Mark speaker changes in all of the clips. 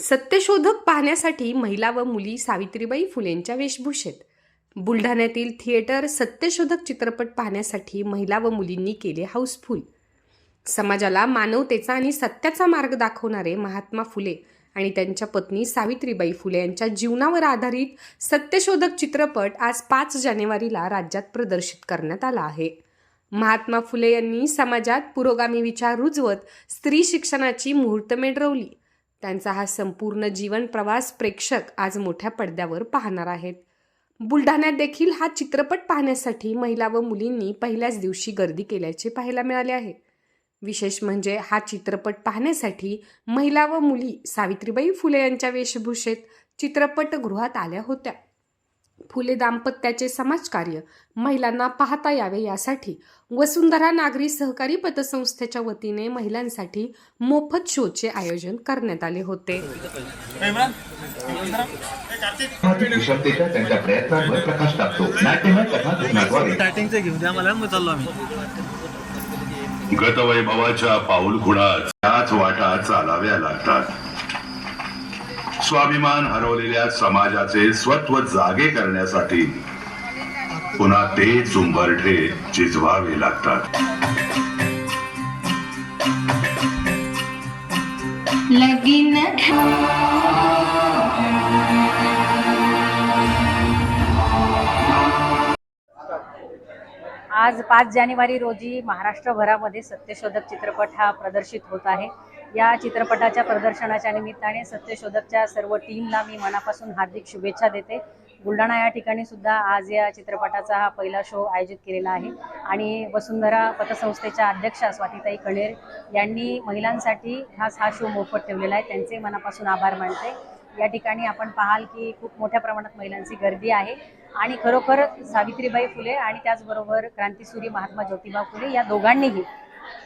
Speaker 1: सत्यशोधक पाहण्यासाठी महिला व मुली सावित्रीबाई फुलेंच्या वेशभूषेत. बुलढाण्यातील थिएटर सत्यशोधक चित्रपट पाहण्यासाठी महिला व मुलींनी केले हाऊसफुल. समाजाला मानवतेचा आणि सत्याचा मार्ग दाखवणारे महात्मा फुले आणि त्यांच्या पत्नी सावित्रीबाई फुले यांच्या जीवनावर आधारित सत्यशोधक चित्रपट आज पाच जानेवारीला राज्यात प्रदर्शित करण्यात आला आहे. महात्मा फुले यांनी समाजात पुरोगामी विचार रुजवत स्त्री शिक्षणाची मुहूर्तमेढ रोवली. त्यांचा हा संपूर्ण जीवन प्रवास प्रेक्षक आज मोठ्या पडद्यावर पाहणार आहेत. बुलढाण्यात देखील हा चित्रपट पाहण्यासाठी महिला व मुलींनी पहिल्याच दिवशी गर्दी केल्याचे पाहायला मिळाले आहे. विशेष म्हणजे हा चित्रपट पाहण्यासाठी महिला व मुली सावित्रीबाई फुले यांच्या वेशभूषेत चित्रपटगृहात आल्या होत्या. फुले दाम्पत्याचे समाजकार्य महिलांना पाहता यावे यासाठी वसुंधरा नागरी सहकारी पतसंस्थेच्या वतीने महिलांसाठी मोफत शोचे आयोजन करण्यात आले होते.
Speaker 2: गतवैभवाच्या पाऊलखुणात त्याच वाटा चालाव्या लागतात. स्वाभिमान हरवलेल्या समाजाचे स्वत्व जागे करण्यासाठी पुन्हा ते चुंबरठे चिजवावे लागतात.
Speaker 3: लगीन
Speaker 4: आज पाच जानेवारी रोजी महाराष्ट्रभरामध्ये सत्यशोधक चित्रपट हा प्रदर्शित होत आहे. या चित्रपटाच्या प्रदर्शनाच्या निमित्ताने सत्यशोधकच्या सर्व टीमला मी मनापासून हार्दिक शुभेच्छा देते. बुलढाणा या ठिकाणी सुद्धा आज या चित्रपटाचा हा पहिला शो आयोजित केलेला आहे. आणि वसुंधरा पतसंस्थेच्या अध्यक्षा स्वातीताई कणेर यांनी महिलांसाठी हाच हा शो मोफत ठेवलेला आहे. त्यांचे मनापासून आभार मानते. या ठिकाणी आपण पाहाल की खूप मोठ्या प्रमाणात महिलांची गर्दी आहे. आणि खरोखर सावित्रीबाई फुले आणि त्याचबरोबर क्रांतीसूरी महात्मा ज्योतिबा फुले या दोघांनीही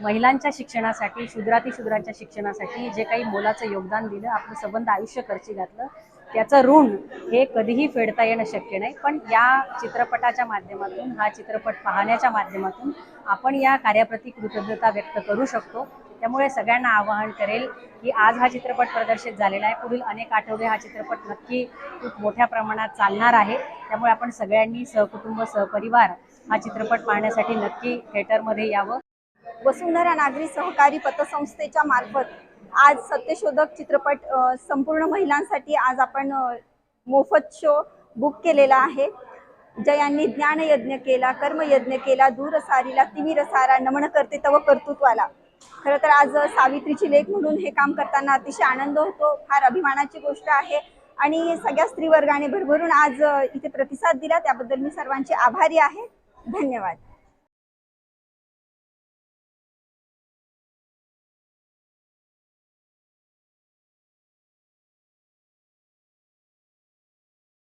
Speaker 4: महिलांच्या शिक्षणासाठी शूद्रातिशूद्रांच्या शिक्षणासाठी जे काही मोलाचं योगदान दिलं आपलं संबंध आयुष्य खर्ची घातलं त्याचं ऋण हे कधीही फेडता येणं शक्य नाही. पण या चित्रपटाच्या माध्यमातून हा चित्रपट पाहण्याच्या माध्यमातून आपण या कार्याप्रती कृतज्ञता व्यक्त करू शकतो. त्यामुळे सगळ्यांना आवाहन करेल की आज हा चित्रपट प्रदर्शित झालेला आहे. पुढील अनेक आठवडे हा चित्रपट नक्की खूप मोठ्या प्रमाणात चालणार आहे. त्यामुळे आपण सगळ्यांनी सहकुटुंब सहपरिवार हा चित्रपट पाहण्यासाठी नक्की थिएटरमध्ये यावं.
Speaker 5: वसुंधरा नागरी सहकारी पतसंस्थेच्या मार्फत आज सत्यशोधक चित्रपट संपूर्ण महिलांसाठी आज आपण मोफत शो बुक केलेला आहे. जयांनी ज्ञानयज्ञ केला कर्मयज्ञ केला दूरसारीला सारीला तिमिर नमन करते तव कर्तृत्वाला. खरं तर आज सावित्रीची लेख म्हणून हे काम करताना अतिशय आनंद होतो. फार अभिमानाची गोष्ट आहे. आणि सगळ्या स्त्रीवर्गाने भरभरून आज इथे प्रतिसाद दिला. त्याबद्दल मी सर्वांचे आभारी आहे. धन्यवाद.